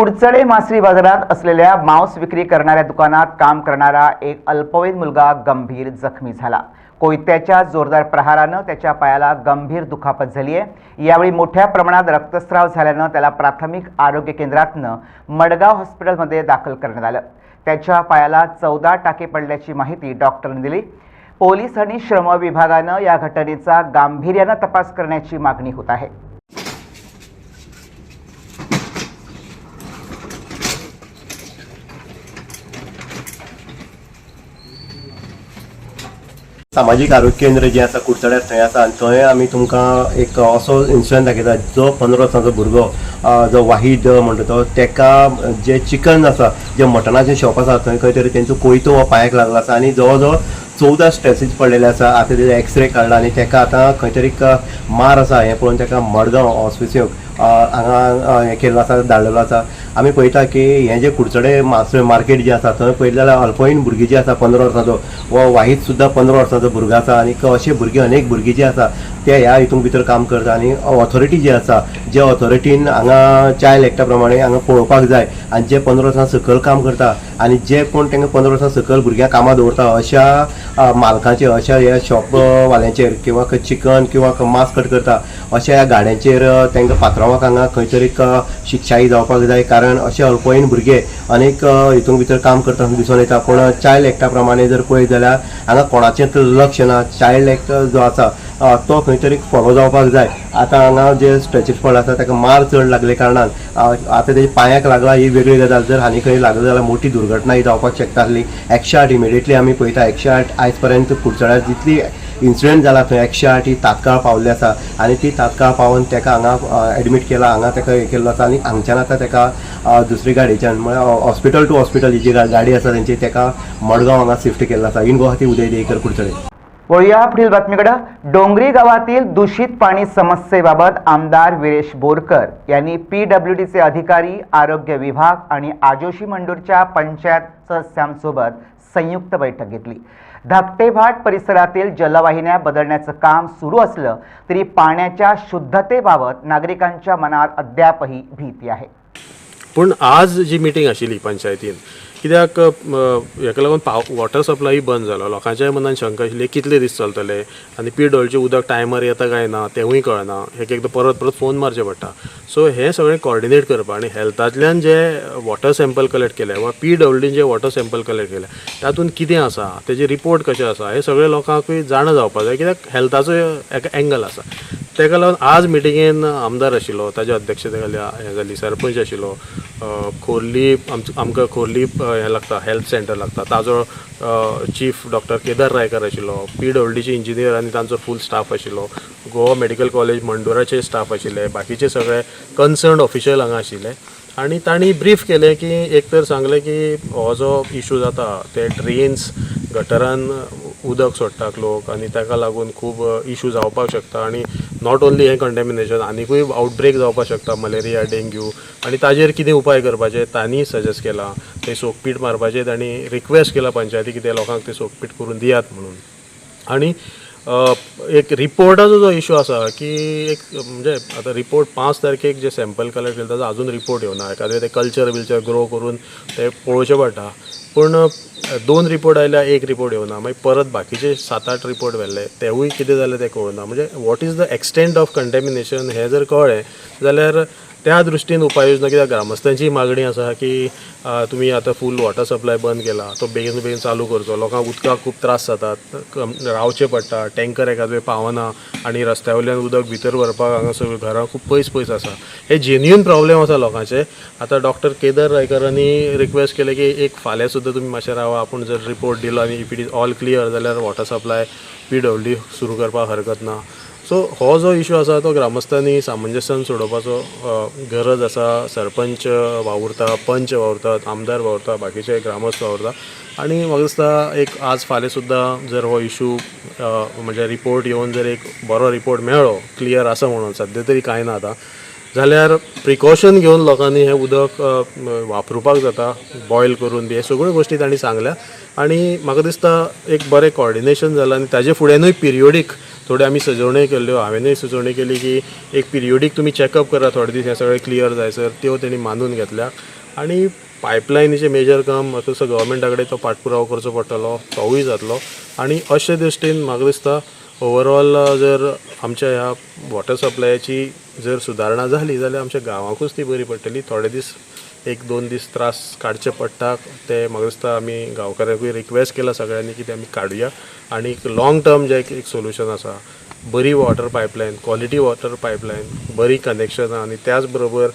कुडचडे मासळी बाजारात असलेल्या मांस विक्री करणाऱ्या दुकानात काम करणारा एक अल्पवयीन मुलगा गंभीर जखमी झाला. कोयत्याच्या जोरदार प्रहारानं त्याच्या पायाला गंभीर दुखापत झाली आहे. यावेळी मोठ्या प्रमाणात रक्तस्राव झाल्यानं त्याला प्राथमिक आरोग्य केंद्रातनं मडगाव हॉस्पिटलमध्ये दाखल करण्यात आलं. त्याच्या पायाला चौदा टाके पडल्याची माहिती डॉक्टरने दिली. पोलीस आणि श्रम विभागानं या घटनेचा गांभीर्यानं तपास करण्याची मागणी होत आहे. सामाजीक आरोग्य केंद्र जें आसा कुडचड्यार थंय आसा आनी थंय आमी तुमकां एक असो इन्सिडंट दाखयता जो पंदरा वर्सांचो भुरगो जो वाहीद म्हणटा तो तेका जे चिकन आसा जे मटनाचें शॉप आसा थंय खंय तरी तेंचो कोयतो हो पांयाक लागला आसा आनी जवळ जवळ चवदा स्ट्रेसीस पडलेले आसा आतां तेजे एक्सरे काडला आनी तेका आतां खंय तरी मार आसा हें पळोवन तेका मडगांव हॉस्पिटल हांगा हें केल्लो आसा धाडलेलो आसा आमी पळयता की हें जे कुडचडे मास मार्केट जें आसा थंय पळयलें जाल्यार अल्पवयीन भुरगीं जीं आसा पंदरा वर्सांचो वा वाहीत सुद्दां पंदरा वर्सांचो भुरगो आसा आनी अशे भुरगे अनेक भुरगीं जीं आसा ते ह्या हितून भितर काम करता आनी ऑथॉरिटी जी आसा जे ऑथॉरिटीन हांगा चायल्ड एक्टा प्रमाणे हांगा पळोवपाक जाय आनी जे पंदरा वर्सां सकयल काम करता आनी जे कोण तांकां पंदरा वर्सां सकयल भुरग्यांक कामां दवरता अशा अ, अशा ह्या शॉप वाल्यांचेर किंवा खंय चिकन किंवा मास कट करता अशा ह्या गाड्यांचेर तांकां पात्रांवाक हांगा खंय तरी शिक्षायी जावपाक जाय. कारण अशे अल्पवयीन भुरगे अनेक अ, हितून भितर काम करता दिसून येता. पूण चायल्ड एक्टा प्रमाणे जर पळयत जाल्यार हांगा कोणाचेंच लक्ष ना. चायल्ड एक्ट जो आसा तो खंय तरी फॉलो जावपाक जाय. आतां हांगा जे स्ट्रेचर फळ आसा ताका मार चड लागले कारणान आतां तेजे पांयाक लागला ही वेगळी गजाल. जर हानी खंय लागली जाल्यार मोठी दुर्घटना ही जावपाक शकता आसली. एकशे आठ इमिडिएटली आमी पळयता. एकशे आठ आयज पर्यंत कुडचड्यार जितली इन्सिडेंट जाला थंय एकशे आठ ही तात्काळ पावल्ली आसा. आनी ती तात्काळ पावन ताका हांगा एडमीट केला. हांगा ताका हे केल्लो आसा आनी हांगच्यान आतां ताका दुसरे दुसरी गाडयेच्यान म्हळ्यार हॉस्पिटल टू हॉस्पिटल ही जी गाडी आसा तेंची ताका मडगांव हांगा शिफ्ट केल्लो आसा. इन गोवा ती उदय देकर कुडचडे वळूया पुढील बातमीकडं. डोंगरी गावातील दूषित पाणी समस्येबाबत आमदार विरेश बोरकर यांनी पी डब्ल्यू डीचे अधिकारी आरोग्य विभाग आणि आजोशी मंडूरच्या पंचायत सदस्यांसोबत संयुक्त बैठक घेतली. धाकटेभाट परिसरातील जलवाहिन्या बदलण्याचं काम सुरू असलं तरी पाण्याच्या शुद्धतेबाबत नागरिकांच्या मनात अद्यापही भीती आहे. पूण आज जी मिटींग आशिल्ली पंचायतीन कित्याक हेका लागून पाव वॉटर सप्लाय बंद जालो लोकांच्या मनान शंका आशिल्ली कितले दीस चलतले? आनी पी डॉलचें उदक टायमार येता काय ना तेवूय कळना. एक एकदां परत परत फोन मारचे पडटा. सो हें सगळें कॉर्डिनेट करपा आनी हेल्थांतल्यान जे वॉटर सॅम्पल कलेक्ट केले वा पी डब्ल्यूडीन जे वॉटर सॅम्पल कलेक्ट केले तातूंत कितें आसा? तेजे रिपोर्ट कशे आसा? हे सगळे लोकांकूय जाणा जावपाक जाय. कित्याक हेल्थाचो एक एंगल आसा. तेका लागून आज मिटिंगेन आमदार आशिल्लो ताच्या अध्यक्षतेखाली हे जाली सरपंच आशिल्लो खोर्ली आमकां खोर्ली हें लागता हेल्थ सेंटर लागता. ताजो चीफ डॉक्टर केदार रायकर आशिल्लो पी डब्ल्यू डीचे इंजिनियर आनी तांचो फूल स्टाफ आशिल्लो गोवा मेडिकल कॉलेज मंडोराचे स्टाफ आशिल्ले बाकीचे सगळे कन्सर्न ऑफिशियल हांगा आशिल्ले आनी तांणी ब्रीफ केलें की एक तर सांगलें की हो जो इशू जाता ते ड्रेन्स गटरान उदक सोडटात लोक आनी ताका लागून खूब इशू जावपाक शकता. आनी नॉट ओन्ली हें कंटेमिनेशन आनीकूय आउटब्रेक जावपाक शकता. मलेरिया डेंग्यू आनी ताजेर कितें उपाय करपाचे तांणी सजेस्ट केला. ते सोकपीट मारपाचे तांणी रिक्वेस्ट केला पंचायती की ते लोकांक ते सोकपीट करून दियात म्हणून. आणि एक रिपोर्टाचो जो इशू आसा की एक म्हणजे आतां रिपोर्ट पांच तारखेक जे सॅम्पल कलेक्ट केले ताजो अजून रिपोर्ट येवना एखादे ते कल्चर बिल्चर ग्रो करून ते पळोवचें पडटा. पूण दोन रिपोर्ट आयल्या एक रिपोर्ट येवना. मागीर परत बाकीचे सात आठ रिपोर्ट व्हेल्ले. तेवूय कितें जालें तें कळना. म्हणजे what is the extent of contamination हें जर कळ्ळें जाल्यार त्या दृश्टीन उपाययोजना कित्याक ग्रामस्थांची मागणी आसा की तुमी आतां फूल वॉटर सप्लाय बंद केला तो बेगीन बेगीन चालू करचो. लोकांक उदकाक खूब त्रास जातात. रावचे रावचें पडटा टँकर एखाद वेळ पावना आनी रस्त्या वयल्यान उदक भितर व्हरपाक हांगा सगळीं घरां खूब पयस पयस आसा हे जेन्युन प्रॉब्लेम आसा लोकांचे. आतां डॉक्टर केदार रायकरांनी रिक्वेस्ट केले की एक फाल्यां सुद्दां तुमी मातशें रावा. आपूण जर रिपोर्ट दिलो आनी if it is all clear जाल्यार water supply P W D सुरू करपाक हरकत ना. सो हो जो इशू आसा तो ग्रामस्थांनी सामंजस्यान सोडोवपाचो गरज आसा सरपंच वावुरता पंच वावुरतात आमदार वावुरता बाकीचे ग्रामस्थ वावुरता. आनी म्हाका दिसता एक आज फाल्यां सुद्दां जर हो इशू म्हणजे रिपोर्ट येवन जर एक बरो रिपोर्ट मेळ्ळो क्लियर आसा म्हणून सद्या तरी कांय ना आतां. जाल्यार प्रिकॉशन घेवन लोकांनी हें उदक वापरुपाक जाता बॉयल करून बी हे सगळ्यो गोश्टी तांणी सांगल्या. आनी म्हाका दिसता एक बरें कॉर्डिनेशन जालां आनी ताजे फुड्यानूय पिरियोडीक थोड्यो आमी सजवण्यो केल्ल्यो हांवेंनूय सुचोवणी केली की एक पिरियोडीक तुमी चॅकअप करा थोडे दीस हें सगळें क्लियर जायसर त्यो तेणी मानून घेतल्या. आनी पायपलायनीचे मेजर काम म्हाका दिसता गव्हर्मेंटा कडेन तो पाठपुरावो करचो पडटलो तोवूय जातलो. आनी अशे दृश्टीन म्हाका दिसता ओवरऑल जर आमच्या ह्या वॉटर सप्लायाची जर सुदारणा जाली जाल्यार आमच्या गांवांकूच ती बरी पडटली. थोडे दीस एक दोन दीस त्रास काडचे पडटा ते म्हाका दिसता आमी गांवकारांकूय रिक्वेस्ट केला सगळ्यांनी की ते आमी काडुया आनी लाँग टर्म जे एक सोल्युशन आसा बरी water pipeline quality water pipeline बरी कनेक्शनां आनी त्याच बरोबर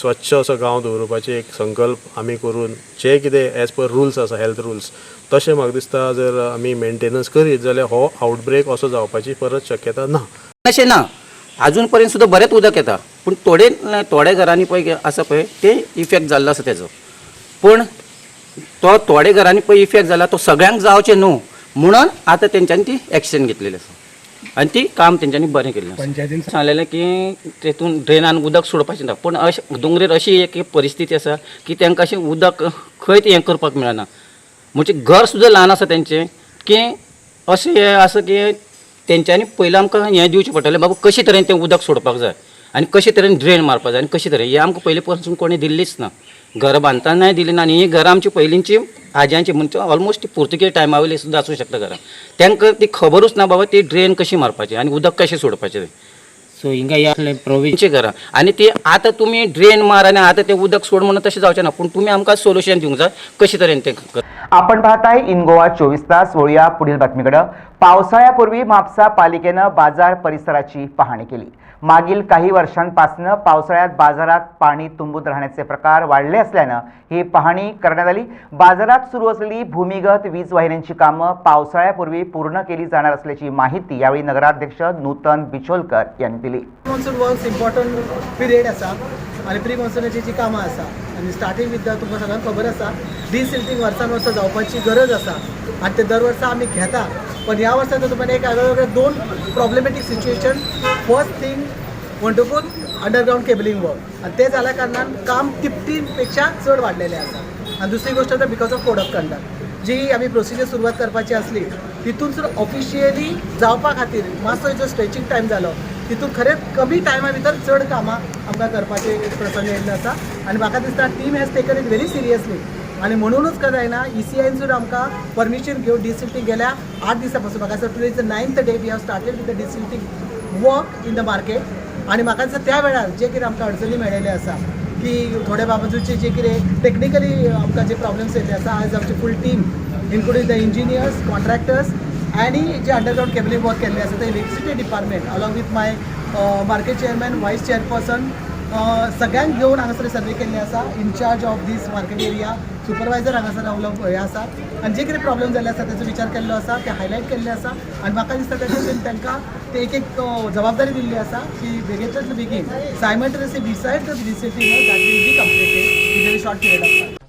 स्वच्छ असो गांव दवरपाचे एक संकल्प आमी करून जे कितें एज पर रुल्स आसा हेल्थ रुल्स तशें म्हाका दिसता जर आमी मेंटेनन्स करीत जाल्यार हो आउटब्रेक असो जावपाची परत शक्यता ना. अशें ना. पर्यंत सुद्दां बरेंच उदक येता. पूण थोडे थोड्या घरांनी पळय आसा पळय ते इफेक्ट जाल्लो आसा तेजो पूण तो थोड्या घरांनी पळय इफेक्ट जाला तो सगळ्यांक जावचें न्हू. म्हणून आतां तेंच्यांनी ती एक्शन घेतलेली आसा आनी ती काम तेंच्यांनी बरें केल्लें पंचायतीन सांगलेलें की तेतून ड्रेनान उदक सोडपाचें ना. पूण अशें दोंगरेर अशी एक परिस्थिती आसा की तांकां अशें उदक खंय हें करपाक मेळना. म्हणजे घर सुद्दां ल्हान आसा तेंचें की अशें हें आसा की तेंच्यांनी पयलीं आमकां हें दिवचें पडटलें बाबा कशे तरेन तें उदक सोडपाक जाय? आनी कशे तरेन ड्रेन मारपाक जाय? आनी कशे तरेन हें आमकां पयलीं पासून कोणी दिल्लीच ना. घर बांदतानाय दिली ना आनी ही घरां आमची पयलींची आज्यांची म्हणजे ऑलमोस्ट पुर्तुगेज टायमा वयली सुद्दां आसूं शकता घरां तांकां ती खबरूच ना बाबा ती ड्रेन कशी मारपाची आनी उदक कशें सोडपाचें. तें सो हिंगा या प्रोविजन तेंची घरां आनी ती आतां तुमी ड्रेन मार आनी आतां तें उदक सोड म्हणून तशें जावचें ना. पूण तुमी आमकां सोल्युशन दिवंक जाय कशे तरेन तें कर. आपण पाहताय इन गोवा चोवीस तास वळूया पुढील बातमीकडे. पावसाळ्यापूर्वी म्हापसा पालिकेनं बाजार परिसराची पाहणी केली. मागील काही वर्षांपासून पावसाळ्यात बाजारात पाणी तुंबून राहण्याचे प्रकार वाढले असल्यानं ही पाहणी करण्यात आली. बाजारात सुरू असलेली भूमिगत वीज वाहिन्यांची कामं पावसाळ्यापूर्वी पूर्ण केली जाणार असल्याची माहिती यावेळी नगराध्यक्ष नूतन बिचोलकर यांनी दिली. मॉन्सून वर्क्स इम्पॉर्टंट पिरियड आसा आनी प्री मॉन्सूनाची जी कामां आसा आनी स्टार्टींग विद्या तुमकां सगळ्यांक खबर आसा डिसिल्टींग वर्सान वर्सा जावपाची गरज आसा आनी ते दर वर्सा आमी घेता. पण ह्या वर्सा तुमकां एक वेगळे दोन प्रॉब्लेमॅटीक सिच्युएशन फर्स्ट थिंग म्हणटकूच अंडरग्रावंड केबलिंग वर्क आनी ते जाल्या कारणान काम तिपटीपेक्षा चड वाडलेलें आसा आनी दुसरी गोश्ट तर because of code of conduct जी आमी प्रोसिजर सुरवात करपाची आसली तितून सुद्दां ऑफिशियली जावपा खातीर मातसो जो स्ट्रेचिंग टायम जालो तितून खरेंच कमी टायमा भितर चड कामां आमकां करपाचे एक प्रसंग येयल्लो आसा आनी म्हाका दिसता team has taken it very seriously आनी म्हणूनच काय जायना ई सी आयन सुद्दां आमकां परमिशन घेवन डिसिल्टींग गेल्या आठ दिसा पासून म्हाका दिसता today is the ninth day we have started with the desilting work in the market आनी म्हाका दिसता त्या वेळार जे कितें आमकां अडचणी मेळिल्ले आसा की थोड्या बाबतीचे जे कितें टेक्निकली आमकां जे प्रॉब्लेम्स येयल्ले आसा आयज आमची full team including the engineers contractors आनी जे अंडरग्रावंड केबलिंग वर्क केल्ले आसा ते electricity department along with my market chairman vice chairperson सगळ्यांक घेवन हांगासर सर्वे केल्ले आसा in charge of this market area supervisor हांगासर रावलो हे आसा आनी जे कितें प्रॉब्लेम जाल्ले आसा तेचो विचार केल्लो आसा ते हायलायट केल्ले आसा आनी म्हाका दिसता तेतून तांकां ते एक एक जबाबदारी दिल्ली आसा की बेगींतल्या बेगीन simultaneously decide the discipline that be completed in very short period of time